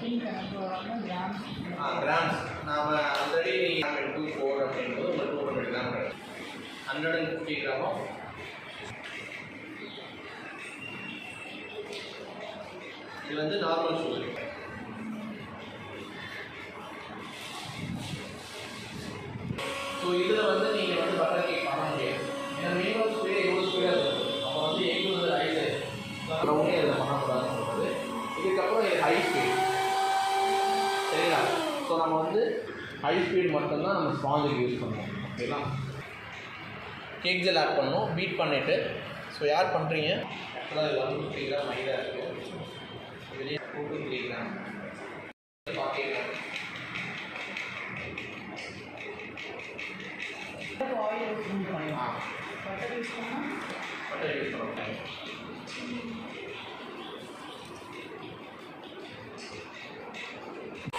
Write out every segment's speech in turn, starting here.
Grams grams நாம் already two four அப்படின்றது ஒரு டூ ஹண்ட்ரட் கிராம் கிடைக்கும் ஹண்ட்ரட் அண்ட் ஃபிஃப்டி கிராமும் இது வந்து நார்மல் சுகர் ஸோ இதில் வந்து நீங்கள் வந்து பட்டர் கேக் பண்ண முடியாது. ஏன்னா மினிமம் ஸ்பீடு எவ்வளோ ஸ்பீடாக இருக்கும் அப்போ வந்து எங்களுக்கு ஐஸு ரவுண்டே இதில் பண்ணக்கூடாதுன்னு சொல்கிறது இதுக்கப்புறம் இது ஹை ஸ்பீட் ஸோ நம்ம வந்து ஹை ஸ்பீட் மட்டும்தான் நம்ம ஸ்பாஞ்சுக்கு யூஸ் பண்ணுவோம். ஓகேங்களா கேக் ஜெல் ஆட் பண்ணணும் பீட் பண்ணிவிட்டு ஸோ யார் பண்ணுறீங்க ஆக்சுவலாக இது ஒன் ஃபிஃப்டி கிராம் மைதா இருக்குது இதுலேயே two to three gram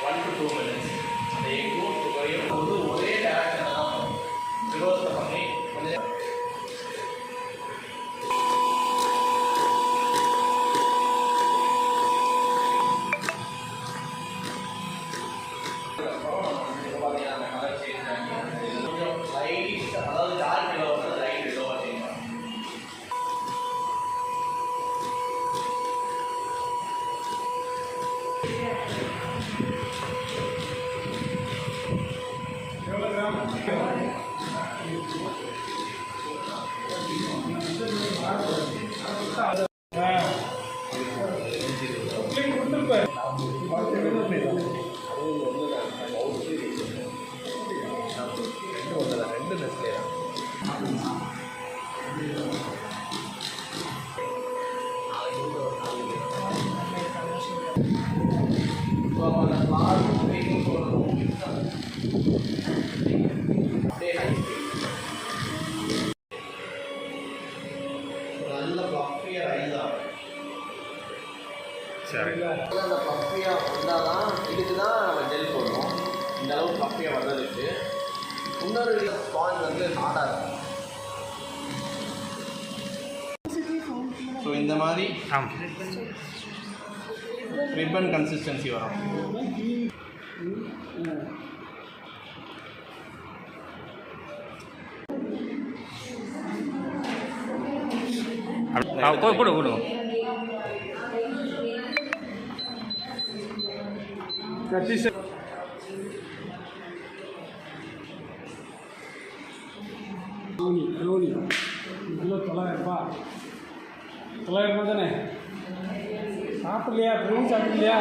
one to two minutes Dios, நல்ல பஃபியாக ரைஸ் ஆகும் சரி. அந்த பஃபியாக வந்தால் தான் இதுக்கு தான் நம்ம ஜெல் போடணும் இந்த அளவு பஃபியாக வர்றதுக்கு இன்னொரு ஸ்பாஞ்ச் வந்து ஹார்டாக இருக்கும் ஸோ இந்த மாதிரி ஆம் ரிப்பன் கன்சிஸ்டன்சி வரும் ஆ கொடு கொடு கொடு ரோனி ரோனி கிலோ தொள்ளாயிரம் ரூபாய் தொள்ளாயிரம் ரூபாய் தானே சாப்பிடலையா? ப்ரௌன் சாப்பிடலையா?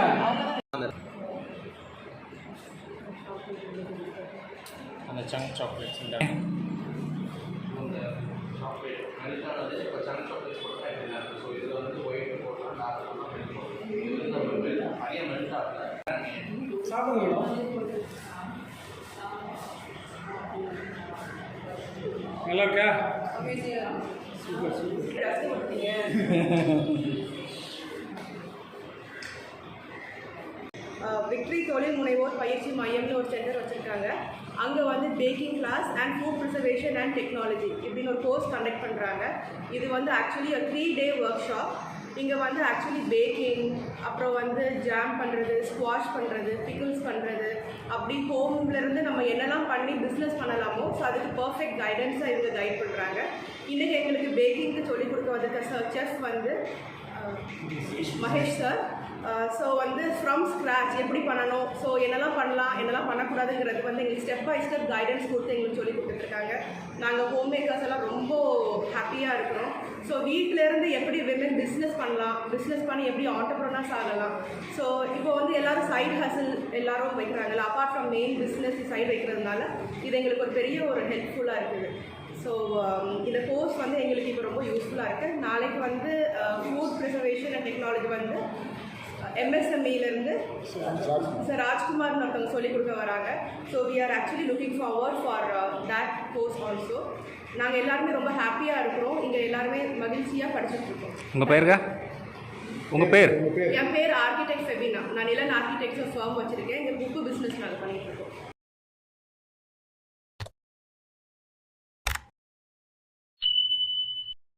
அந்த சங்க் சாக்லேட்ஸ் இந்த அந்த சாக்லேட் ஆனது இப்போ சங்க் சாக்லேட் போட்டால் ஸோ இதில் வந்து ஒயிட் போடலாம் டார்க் போடலாம் இது நிறைய மெல்ட் ஆகல சாப்பிடுங்க. மேடம் நல்லா இருக்கா? சூப்பர் சூப்பர் விக்ட்ரி தொழில் முனைவோர் பயிற்சி மையம்னு ஒரு சென்டர் வச்சுருக்காங்க. அங்கே வந்து baking class and food preservation and technology இப்படின்னு ஒரு கோர்ஸ் கண்டக்ட் பண்ணுறாங்க இது வந்து ஆக்சுவலி ஒரு த்ரீ டே ஒர்க் ஷாப் இங்கே வந்து ஆக்சுவலி பேக்கிங் அப்புறம் வந்து ஜாம் பண்ணுறது ஸ்குவாஷ் பண்ணுறது பிக்கிள்ஸ் பண்ணுறது அப்படி ஹோம்லேருந்து நம்ம என்னெல்லாம் பண்ணி பிஸ்னஸ் பண்ணலாமோ ஸோ அதுக்கு பர்ஃபெக்ட் கைடன்ஸாக இவங்க கைட் பண்ணுறாங்க இன்றைக்கி எங்களுக்கு பேக்கிங்க்கு சொல்லிக் கொடுக்க வந்திருக்க செஃப் வந்து மகேஷ் சார் ஸோ வந்து ஃப்ரம் ஸ்க்ராச் எப்படி பண்ணணும்? ஸோ என்னெல்லாம் பண்ணலாம்? என்னெல்லாம் பண்ணக்கூடாதுங்கிறது வந்து எங்களுக்கு ஸ்டெப் பை ஸ்டெப் கைடன்ஸ் கொடுத்து எங்களுக்கு சொல்லி கொடுத்துட்ருக்காங்க. நாங்கள் ஹோம் மேக்கர்ஸ் எல்லாம் ரொம்ப ஹாப்பியாக இருக்கிறோம். ஸோ வீட்டிலேருந்து எப்படி விமன் பிஸ்னஸ் பண்ணலாம்? பிஸ்னஸ் பண்ணி எப்படி ஆண்டர்ப்ரனர்ஸ் ஆகலாம்? ஸோ இப்போ வந்து எல்லாரும் சைட் ஹசில் எல்லாரும் வைக்கிறாங்கல்ல apart from main business side வைக்கிறதுனால இது எங்களுக்கு ஒரு பெரிய ஒரு ஹெல்ப்ஃபுல்லாக இருக்குது. ஸோ இந்த கோர்ஸ் வந்து எங்களுக்கு இப்போ ரொம்ப யூஸ்ஃபுல்லாக இருக்குது நாளைக்கு வந்து ப்ரிசர்வேஷன் அண்ட் டெக்னாலஜி வந்து எம்எஸ்எம்இலேருந்து சார் ராஜ்குமார்னு ஒருத்தவங்க சொல்லிக் கொடுக்க வராங்க. So we are actually looking forward for that course also நாங்கள் எல்லாருமே ரொம்ப ஹாப்பியாக இருக்கிறோம். இங்கே எல்லாருமே மகிழ்ச்சியாக படிச்சுட்டு இருக்கோம். உங்கள் பேருக்கா? உங்கள் பேர்? என் பேர் ஆர்கிடெக்ட் ஃபெபினா நான் நிலன் ஆர்கிடெக்ட்ஸ் ஃபர்ம் வச்சுருக்கேன். இங்கே புக்கு பிஸ்னஸ் நாங்கள் பண்ணிகிட்டு இருக்கோம்.